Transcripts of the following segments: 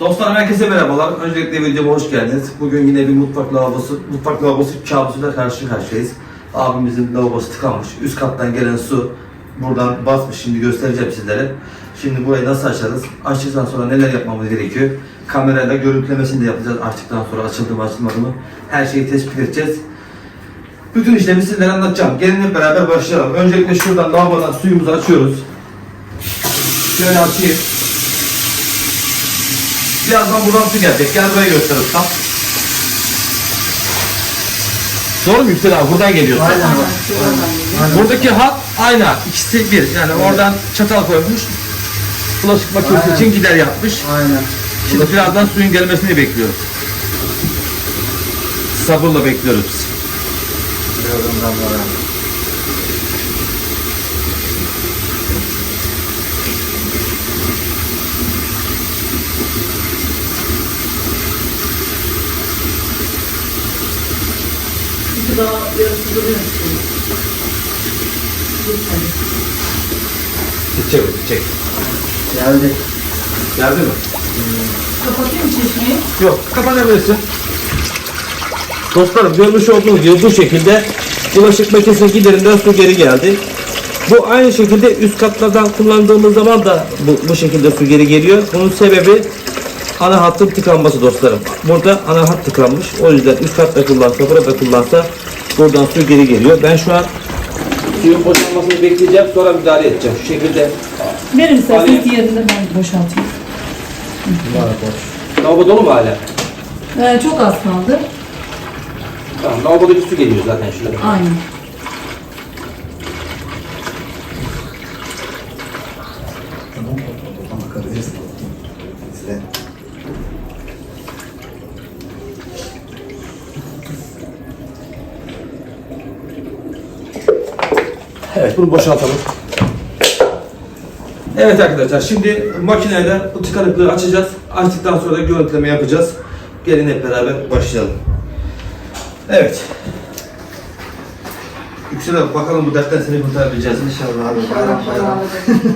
Dostlar herkese merhabalar. Öncelikle videoma hoş geldiniz. Bugün yine bir mutfak lavabosu, mutfak lavabosu kabusuyla karşı karşıyayız. Abimizin lavabosu tıkanmış. Üst kattan gelen su buradan basmış. Şimdi göstereceğim sizlere. Şimdi burayı nasıl açarız? Açtıktan sonra neler yapmamız gerekiyor? Kamerayla görüntülemesini de yapacağız. Açtıktan sonra açıldı mı açılmadı mı? Her şeyi tespit edeceğiz. Bütün işlemi sizlere anlatacağım. Gelin hep beraber başlayalım. Öncelikle şuradan lavabodan suyumuzu açıyoruz. Şöyle açayım. Birazdan buradan su gelecek. Gel buraya göster ustam. Doğru mu Yüksel abi? Buradan geliyor. Buradaki hat aynı hat. İkisi bir. Yani oradan çatal koymuş. Bulaşık makinesi Aynen. için gider yapmış. Aynen. Şimdi birazdan suyun gelmesini bekliyoruz. Sabırla bekliyoruz. Birazdan damlara. Çünkü daha yarısı duruyor. Gidecek, gidecek. Geldi. Geldi mi? Kapatayım mı çeşmeyi? Yok, kapatabilirsin. Dostlarım görmüş olduğunuz gibi bu şekilde bulaşık makinesinin giderinden su geri geldi. Bu aynı şekilde üst katlardan kullandığımız zaman da bu, bu şekilde su geri geliyor. Bunun sebebi ana hattın tıkanması dostlarım. Burada ana hat tıkanmış. O yüzden üst katta kullansa, burada kullansa buradan su geri geliyor. Ben şu an suyun boşalmasını bekleyeceğim sonra müdahale edeceğim. Şu şekilde Verin isterseniz diğerinde ben boşaltayım. Lavabo dolu mu hala? Ee, çok az kaldı. Tamam lavabodaki su geliyor zaten şurada. Aynen. Bunu boşaltalım. Evet arkadaşlar şimdi makineyle bu tıkanıklığı açacağız. Açtıktan sonra da görüntüleme yapacağız. Gelin hep beraber başlayalım. Evet. Yüksel abi bakalım bu dertten seni kurtarabileceğiz. İnşallah abi. Bayram bayram.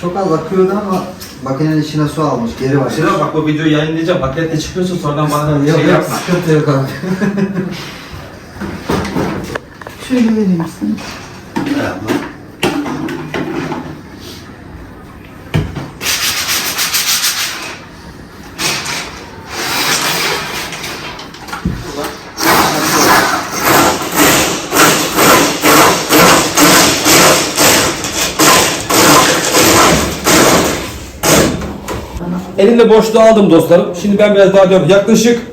Çok az akıyordu ama makinenin içine su almış. Geri var. Yüksel abi bak bu videoyu yayınlayacağım. Makinette çıkıyorsun sonradan bana Yok şey yok yapma. sıkıntı yok abi. Şöyle vereyim sana. Yapma. Elimde boşluğu aldım dostlarım. Şimdi ben biraz daha diyorum yaklaşık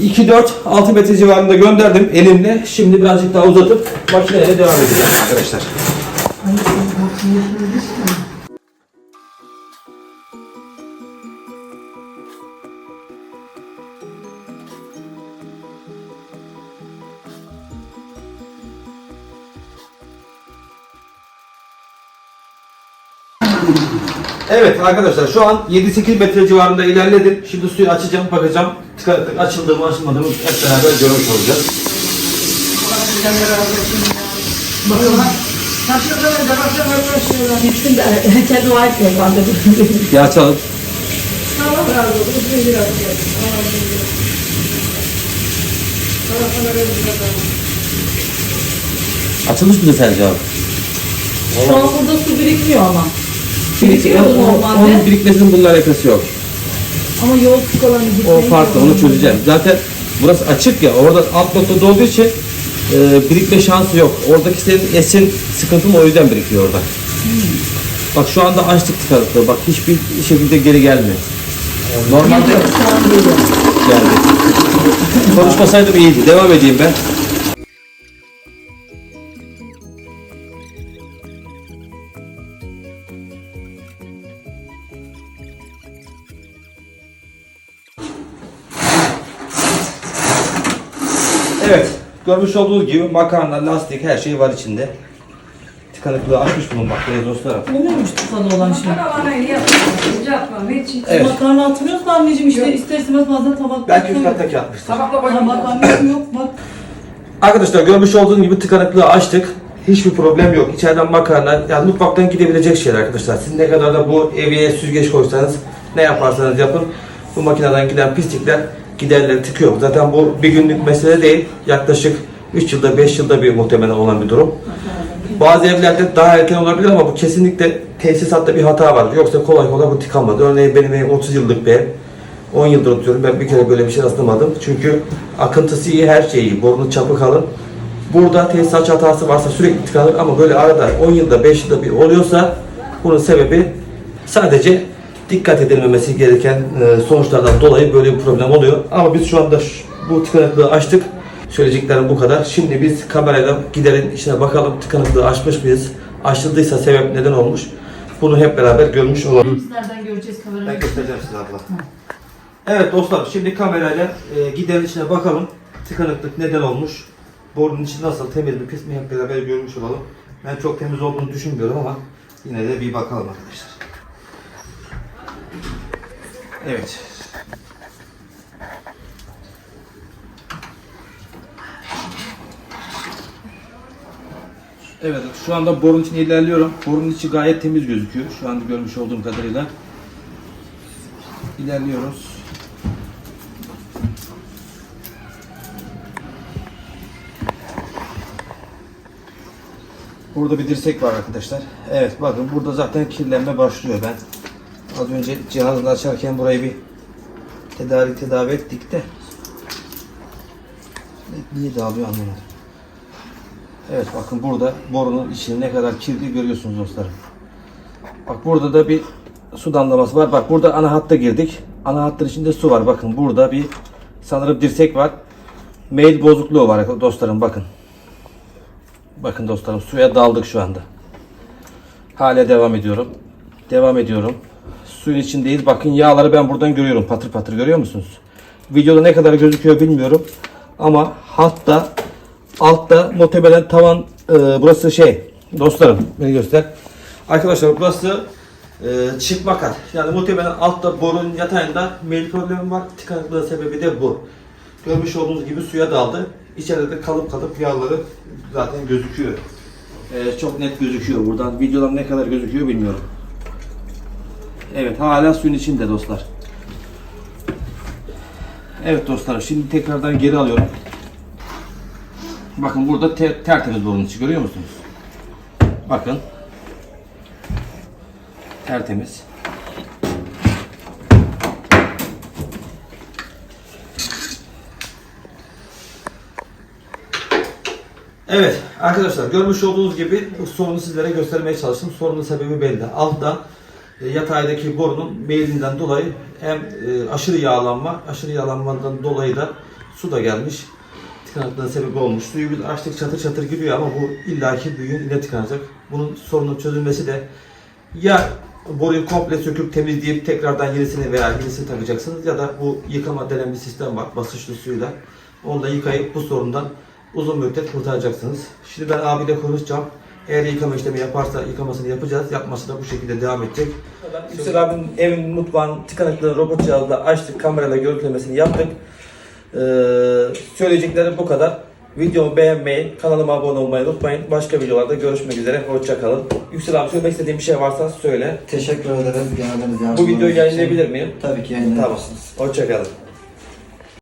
2-4-6 metre civarında gönderdim elimle. Şimdi birazcık daha uzatıp makineyle devam edeceğim arkadaşlar. Evet arkadaşlar şu an 7-8 metre civarında ilerledim. Şimdi suyu açacağım, bakacağım. Tıkanıklık açıldı mı açılmadı mı hep beraber görmüş olacağız. Bir açalım. Açılmış mıdır sence abi? Şu an burada su birikmiyor ama. Birik, Birikiyordu onun, normalde. onun birikmesinin bununla alakası yok. Ama yol tıkalarını O gitmeyi farklı, onu çözeceğim. Zaten burası açık ya, orada alt noktada olduğu için e, birikme şansı yok. Oradaki senin esin sıkıntın o yüzden birikiyor orada. Bak şu anda açtık tıkanıklığı. Bak hiçbir şekilde geri gelmiyor. Normalde geldi. Konuşmasaydım iyiydi. Devam edeyim ben. Evet. Görmüş olduğunuz gibi makarna, lastik her şey var içinde. Tıkanıklığı açmış bulunmaktayız dostlarım. Bu muymuş tıkalı olan şey? Makarnayı yapmam, yapmam hiç. Evet. Makarna atmıyorsun anneciğim işte ister istemez bazen tabak Belki üst kattaki atmıştır. Tabakla bakayım. makarna yok bak. Arkadaşlar görmüş olduğunuz gibi tıkanıklığı açtık. Hiçbir problem yok. İçeriden makarna, yani mutfaktan gidebilecek şeyler arkadaşlar. Siz ne kadar da bu eviye süzgeç koysanız Ne yaparsanız yapın bu makineden giden pislikler giderleri tıkıyor. Zaten bu bir günlük mesele değil. Yaklaşık 3 yılda 5 yılda bir muhtemelen olan bir durum. Bazı evlerde daha erken olabilir ama bu kesinlikle tesisatta bir hata var. Yoksa kolay kolay bu tıkanmadı. Örneğin benim evim 30 yıllık bir ev. 10 yıldır oturuyorum. Ben bir kere böyle bir şey rastlamadım. Çünkü akıntısı iyi, her şey iyi. Borunun çapı kalın. Burada tesisat hatası varsa sürekli tıkanır ama böyle arada 10 yılda 5 yılda bir oluyorsa bunun sebebi sadece dikkat edilmemesi gereken e, sonuçlardan dolayı böyle bir problem oluyor. Ama biz şu anda şu- bu tıkanıklığı açtık. Söyleyeceklerim bu kadar. Şimdi biz kamerayla giderin içine bakalım tıkanıklığı açmış mıyız? Açıldıysa sebep neden olmuş? Bunu hep beraber görmüş olalım. Nereden göreceğiz kamerayı? Ben göstereceğim size abla. Evet dostlar şimdi kamerayla e, giderin içine bakalım. Tıkanıklık neden olmuş? Borunun içi nasıl temiz mi pis mi hep beraber görmüş olalım. Ben çok temiz olduğunu düşünmüyorum ama yine de bir bakalım arkadaşlar. Evet. Evet şu anda borun içine ilerliyorum. Borunun içi gayet temiz gözüküyor. Şu anda görmüş olduğum kadarıyla. İlerliyoruz. Burada bir dirsek var arkadaşlar. Evet bakın burada zaten kirlenme başlıyor. Ben az önce cihazla açarken burayı bir tedarik tedavi ettik de niye dağılıyor anlamadım. Evet bakın burada borunun içi ne kadar kirli görüyorsunuz dostlarım. Bak burada da bir su damlaması var. Bak burada ana hatta girdik. Ana hattın içinde su var. Bakın burada bir sanırım dirsek var. Mail bozukluğu var dostlarım bakın. Bakın dostlarım suya daldık şu anda. Hala devam ediyorum. Devam ediyorum. Suyun içindeyiz. Bakın yağları ben buradan görüyorum. Patır patır görüyor musunuz? Videoda ne kadar gözüküyor bilmiyorum. Ama hatta altta muhtemelen tavan e, burası şey dostlarım beni göster. Arkadaşlar burası e, çıkma kat. Yani muhtemelen altta borunun yatağında mail problemi var. Tıkanıklığın sebebi de bu. Görmüş olduğunuz gibi suya daldı. İçeride de kalıp kalıp yağları zaten gözüküyor. E, çok net gözüküyor buradan. Videodan ne kadar gözüküyor bilmiyorum. Evet hala suyun içinde dostlar. Evet dostlar şimdi tekrardan geri alıyorum. Bakın burada te- tertemiz borunun içi görüyor musunuz? Bakın. Tertemiz. Evet arkadaşlar görmüş olduğunuz gibi sorunu sizlere göstermeye çalıştım. Sorunun sebebi belli. Altta yataydaki borunun meylinden dolayı hem e, aşırı yağlanma, aşırı yağlanmadan dolayı da su da gelmiş. Tıkanıklığın sebebi olmuş. Suyu biz açtık çatır çatır giriyor ama bu illaki bir gün yine tıkanacak. Bunun sorunun çözülmesi de ya boruyu komple söküp temizleyip tekrardan yenisini veya yenisini takacaksınız ya da bu yıkama denen bir sistem var basınçlı suyla. Onu da yıkayıp bu sorundan uzun müddet kurtaracaksınız. Şimdi ben abiyle konuşacağım. Eğer yıkama işlemi yaparsa yıkamasını yapacağız. Yapması da bu şekilde devam edecek. Yüksel abinin evin mutfağın tıkanıklığını robot cihazla açtık. Kamerayla görüntülemesini yaptık. Ee, söyleyeceklerim bu kadar. Videomu beğenmeyi, kanalıma abone olmayı unutmayın. Başka videolarda görüşmek üzere. Hoşçakalın. Yüksel abi söylemek istediğin bir şey varsa söyle. Teşekkür ederiz. Geldiniz Bu videoyu yayınlayabilir miyim? Tabii ki Tamam. yayınlayabilirsiniz. Hoşçakalın.